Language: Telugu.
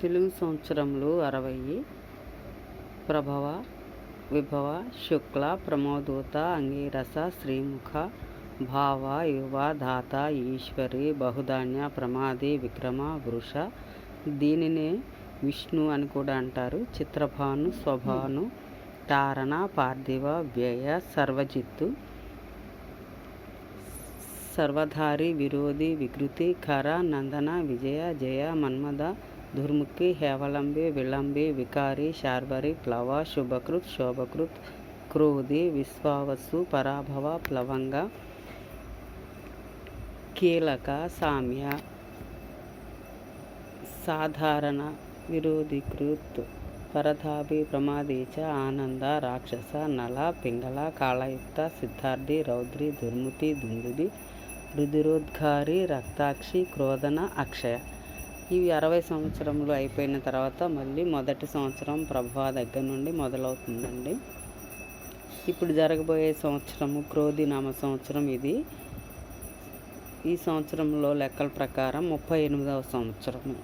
తెలుగు సంవత్సరంలో అరవై ప్రభవ విభవ శుక్ల ప్రమోదూత అంగీరస శ్రీముఖ భావ యువ దాత ఈశ్వరి బహుధాన్య ప్రమాది విక్రమ వృష. దీనినే విష్ణు అని కూడా అంటారు. చిత్రభాను స్వభాను తారణ పార్థివ వ్యయ సర్వజిత్తు సర్వధారి విరోధి వికృతి ఖర నందన విజయ జయ మన్మద దుర్ముఖి హేవలంబి విళంబి వికారి శార్వరి ప్లవ శుభకృత్ శోభకృత్ క్రోధి విశ్వావసు పరాభవ ప్లవంగ కీలక సామ్య సాధారణ విరోధికృత్ పరధాభి ప్రమాదీచ ఆనంద రాక్షస నల పింగళ కాళయుక్త సిద్ధార్థి రౌద్రి దుర్ముతి దుందుబి రుధిరోద్గారి రక్తాక్షి క్రోధన అక్షయ. ఇవి అరవై సంవత్సరములు అయిపోయిన తర్వాత మళ్ళీ మొదటి సంవత్సరం ప్రభా దగ్గర నుండి మొదలవుతుందండి. ఇప్పుడు జరగబోయే సంవత్సరము క్రోధి నామ సంవత్సరం ఇది. ఈ సంవత్సరంలో లెక్కల ప్రకారం ముప్పై ఎనిమిదవ సంవత్సరము.